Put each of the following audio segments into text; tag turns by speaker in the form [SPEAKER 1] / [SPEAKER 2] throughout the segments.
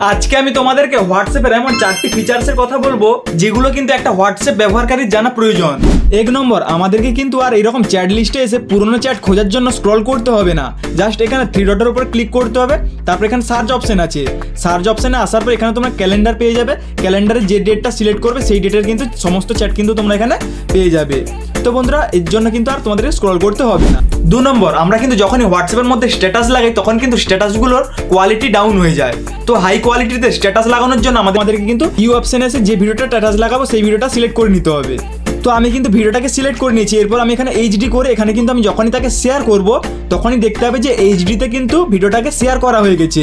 [SPEAKER 1] আজকে আমি তোমাদেরকে হোয়াটসঅ্যাপের এমন চারটি ফিচার্সের কথা বলব, যেগুলো কিন্তু একটা হোয়াটসঅ্যাপ ব্যবহারকারীর জানা প্রয়োজন। এক নম্বর, আমাদেরকে কিন্তু আর এরকম চ্যাট লিস্টে এসে পুরনো চ্যাট খোঁজার জন্য স্ক্রল করতে হবে না। জাস্ট এখানে থ্রি ডটের উপর ক্লিক করতে হবে, তারপর এখানে সার্চ অপশন আছে। সার্চ অপশনে আসার পর এখানে তোমরা ক্যালেন্ডার পেয়ে যাবে। ক্যালেন্ডারে যে ডেটটা সিলেক্ট করবে, সেই ডেটের কিন্তু সমস্ত চ্যাট কিন্তু তোমরা এখানে পেয়ে যাবে। তো বন্ধুরা, এর জন্য কিন্তু আর তোমাদের স্ক্রল করতে হবে না। দু নম্বর, আমরা কিন্তু যখনই হোয়াটসঅ্যাপের মধ্যে স্ট্যাটাস লাগাই, তখন কিন্তু স্ট্যাটাসগুলোর কোয়ালিটি ডাউন হয়ে যায়। তো হাই কোয়ালিটিতে স্ট্যাটাস লাগানোর জন্য আমাদেরকে কিন্তু ইউ অপশনে এসে যে ভিডিওটা স্ট্যাটাস লাগাবো, সেই ভিডিওটা সিলেক্ট করে নিতে হবে। তো আমি কিন্তু ভিডিওটাকে সিলেক্ট করে নিয়েছি। এরপর আমি এখানে এইচডি করে এখানে কিন্তু আমি যখনই তাকে শেয়ার করব, তখনই দেখতে হবে যে এইচডিতে কিন্তু ভিডিওটাকে শেয়ার করা হয়ে গেছে।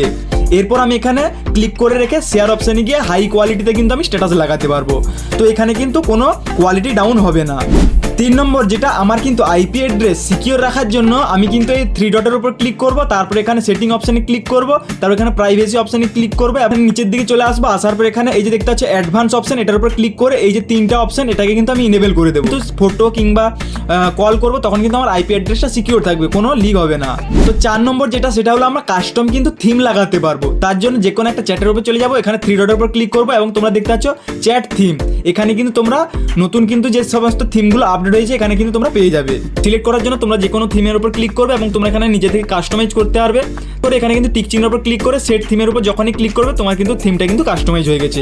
[SPEAKER 1] এরপর আমি এখানে ক্লিক করে রেখে শেয়ার অপশানে গিয়ে হাই কোয়ালিটিতে কিন্তু আমি স্ট্যাটাস লাগাতে পারব। তো এখানে কিন্তু কোনো কোয়ালিটি ডাউন হবে না। তিন নম্বর যেটা, আমার কিন্তু আইপি অ্যাড্রেস সিকিওর রাখার জন্য আমি কিন্তু এই থ্রি ডটের উপর ক্লিক করব, তারপর এখানে সেটিং অপশানে ক্লিক করব, তারপর এখানে প্রাইভেসি অপশানে ক্লিক করব, এবং নিচের দিকে চলে আসব, আসার পর এখানে এই যে দেখতে হচ্ছে অ্যাডভান্স অপশান এটার উপর ক্লিক করে এই যে তিনটা অপশান এটাকে কিন্তু আমি ইনেবল করে দেবো। তো ফটো কিংবা কল করব, তখন কিন্তু আমার আইপি অ্যাড্রেসটা সিকিওর থাকবে, কোনো লিক হবে না। তো চার নম্বর যেটা, সেটা হলো আমরা কাস্টম কিন্তু থিম লাগাতে পারব। তার জন্য যে কোনো একটা চ্যাটের উপর চলে যাব, এখানে থ্রি ডটের উপর ক্লিক করব, এবং তোমরা দেখতে পাচ্ছ চ্যাট থিম এখানে কিন্তু তোমরা নতুন কিন্তু যে সমস্ত থিমগুলো আপডেট হয়েছে, এখানে কিন্তু তোমরা পেয়ে যাবে। সিলেক্ট করার জন্য তোমরা যে কোনো থিমের উপর ক্লিক করবে, এবং তোমরা এখানে নিজে থেকে কাস্টমাইজ করতে পারবে। তো এখানে কিন্তু টিক চিহ্নের উপর ক্লিক করে সেট থিমের উপর যখনই ক্লিক করবে, তোমার কিন্তু থিমটা কিন্তু কাস্টমাইজ হয়ে গেছে।